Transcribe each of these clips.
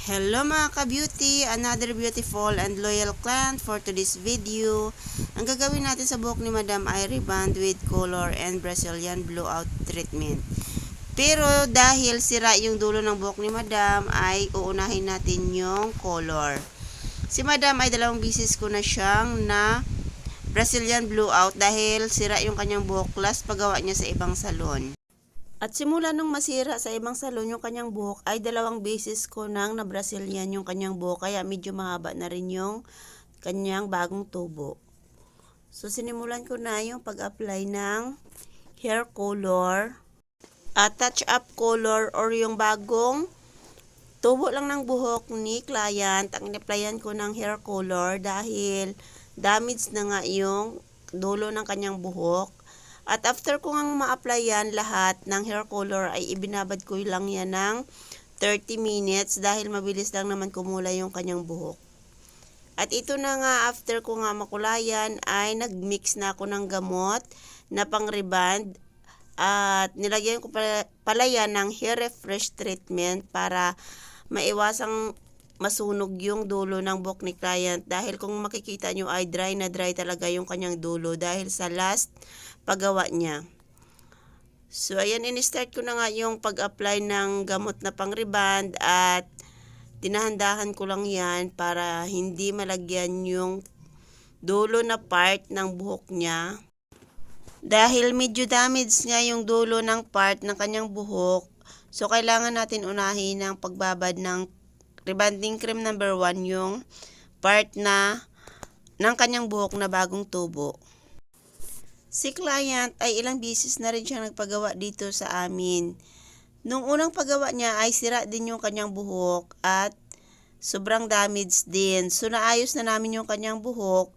Hello mga ka-beauty! Another beautiful and loyal client for today's video. Ang gagawin natin sa buhok ni Madam Irie Band with color and Brazilian blowout treatment. Pero dahil sira yung dulo ng buhok ni Madam ay uunahin natin yung color. Si Madam ay dalawang bisis ko na siyang na Brazilian blowout dahil sira yung kanyang buhok last paggawa niya sa ibang salon. At simula nung masira sa ibang salon yung kanyang buhok ay dalawang beses ko nang na Brazilian yung kanyang buhok kaya medyo mahaba na rin yung kanyang bagong tubo. So sinimulan ko na yung pag-apply ng hair color at touch up color or yung bagong tubo lang ng buhok ni client ang in-applyan ko ng hair color dahil damage na nga yung dulo ng kanyang buhok at after ko nga ma-apply yan lahat ng hair color ay ibinabad ko lang yan ng 30 minutes dahil mabilis lang naman kumulay yung kanyang buhok. At ito na nga after ko nga makulayan ay nagmix na ako ng gamot na pang reband at nilagyan ko pala, pala yan ng hair refresh treatment para maiwasang masunog yung dulo ng buhok ni client dahil kung makikita nyo ay dry na dry talaga yung kanyang dulo dahil sa last paggawa niya. So, ayan, in-start ko na nga yung pag-apply ng gamot na pang-reband at dinahandahan ko lang yan para hindi malagyan yung dulo na part ng buhok niya. Dahil medyo damage nga yung dulo ng part ng kanyang buhok, so kailangan natin unahin ng pagbabad ng rebanding cream number 1 yung part na ng kanyang buhok na bagong tubo. Si client ay ilang bisis na rin siya nagpagawa dito sa amin. Nung unang paggawa niya ay sira din yung kanyang buhok at sobrang damage din. So naayos na namin yung kanyang buhok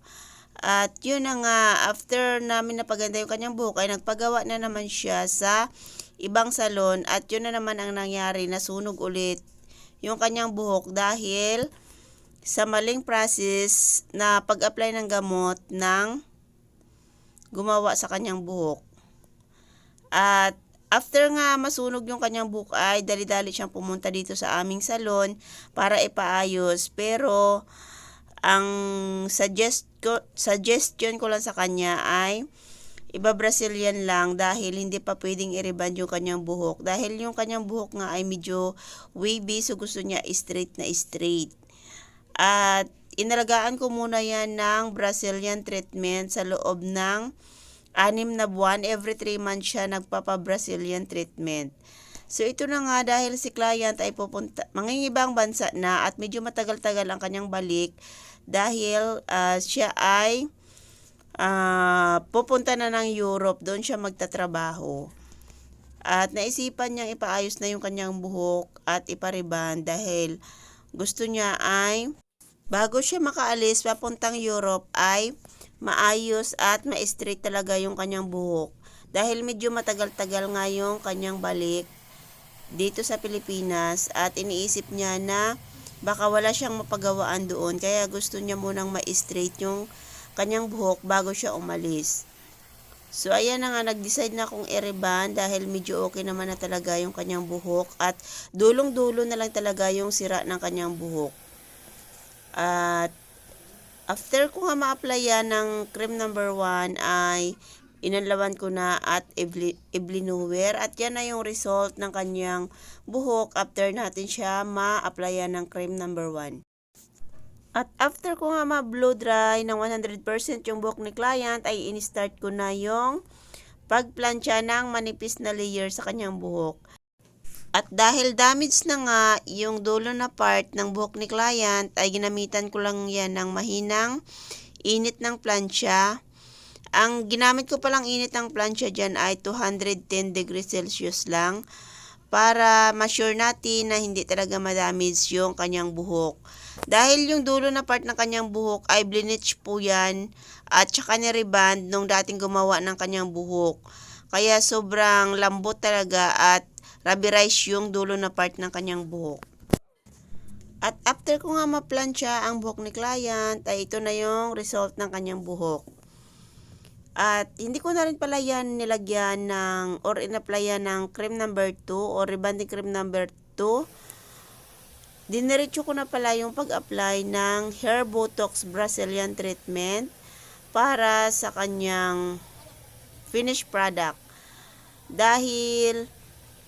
at yun na nga, after namin napaganda yung kanyang buhok ay nagpagawa na naman siya sa ibang salon at yun na naman ang nangyari, nasunog ulit yung kanyang buhok dahil sa maling process na pag-apply ng gamot ng gumawa sa kanyang buhok. At after nga masunog yung kanyang buhok ay dali-dali siyang pumunta dito sa aming salon para ipaayos. Pero ang suggest ko, suggestion ko lang sa kanya ay iba Brazilian lang dahil hindi pa pwedeng i-reband yung kanyang buhok. Dahil yung kanyang buhok nga ay medyo wavy so gusto niya straight na straight. At inalagaan ko muna yan ng Brazilian treatment sa loob ng anim na buwan. Every 3 months siya nagpapa-Brazilian treatment. So ito na nga dahil si client ay pupunta, mangingibang bansa na at medyo matagal-tagal ang kanyang balik dahil uh, siya ay uh, pupunta na ng Europe, doon siya magtatrabaho. At naisipan niyang ipaayos na yung kanyang buhok at ipariban dahil gusto niya ay bago siya makaalis papuntang Europe ay maayos at ma-straight talaga yung kanyang buhok. Dahil medyo matagal-tagal nga yung kanyang balik dito sa Pilipinas at iniisip niya na baka wala siyang mapagawaan doon kaya gusto niya munang ma-straight yung kanyang buhok bago siya umalis. So ayan na nga nag-decide na akong i-reban dahil medyo okay naman na talaga yung kanyang buhok at dulong-dulo na lang talaga yung sira ng kanyang buhok. At after ko nga ma-applyan ng cream number 1 ay inanlawan ko na at Eblinuwer at yan na yung result ng kanyang buhok after natin siya ma-applyan ng cream number 1. At after ko nga ma-blow dry ng 100% yung buhok ni client ay in-start ko na yung pagplansya ng manipis na layer sa kanyang buhok. At dahil damage na nga yung dulo na part ng buhok ni client ay ginamitan ko lang yan ng mahinang init ng plansya ang ginamit ko palang init ng plancha dyan ay 210 degrees Celsius lang para ma-sure natin na hindi talaga madamage yung kanyang buhok. Dahil yung dulo na part ng kanyang buhok ay blinich po yan at saka ni-reband nung dating gumawa ng kanyang buhok. Kaya sobrang lambot talaga at rubberized yung dulo na part ng kanyang buhok. At after ko nga ma-plancha ang buhok ni client, ay ito na yung result ng kanyang buhok. At hindi ko na rin pala yan nilagyan ng or inapplyan ng cream number 2 or rebanding cream number 2 diniretso ko na pala yung pag-apply ng Hair Botox Brazilian Treatment para sa kanyang finished product. Dahil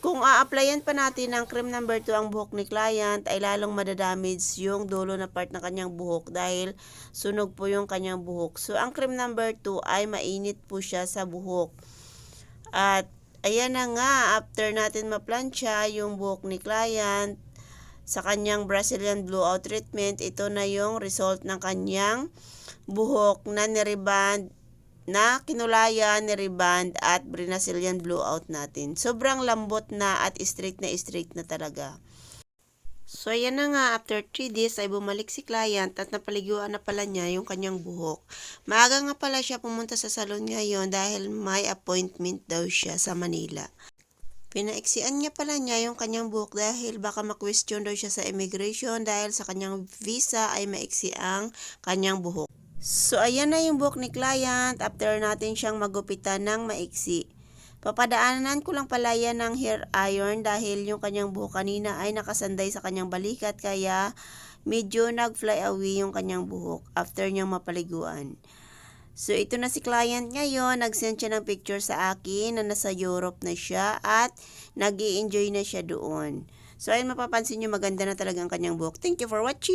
kung a-applyan pa natin ng cream number 2 ang buhok ni client ay lalong madadamage yung dulo na part ng kanyang buhok dahil sunog po yung kanyang buhok. So ang cream number 2 ay mainit po siya sa buhok. At ayan na nga, after natin maplansya yung buhok ni client sa kanyang Brazilian blowout treatment, ito na yung result ng kanyang buhok na niriband na kinulayan, niriband at Brazilian blowout natin. Sobrang lambot na at straight na straight na talaga. So, ayan na nga, after 3 days ay bumalik si client at napaliguan na pala niya yung kanyang buhok. Maaga nga pala siya pumunta sa salon ngayon dahil may appointment daw siya sa Manila. Pinaiksian niya pala niya yung kanyang buhok dahil baka ma-question daw siya sa immigration dahil sa kanyang visa ay maiksi ang kanyang buhok. So, ayan na yung buhok ni client after natin siyang magupitan ng maiksi. Papadaanan ko lang pala yan ng hair iron dahil yung kanyang buhok kanina ay nakasanday sa kanyang balikat kaya medyo nag-fly away yung kanyang buhok after niyang mapaliguan. So, ito na si client ngayon. Nag-send siya ng picture sa akin na nasa Europe na siya at nag enjoy na siya doon. So, ayun mapapansin nyo maganda na talaga ang kanyang buhok. Thank you for watching!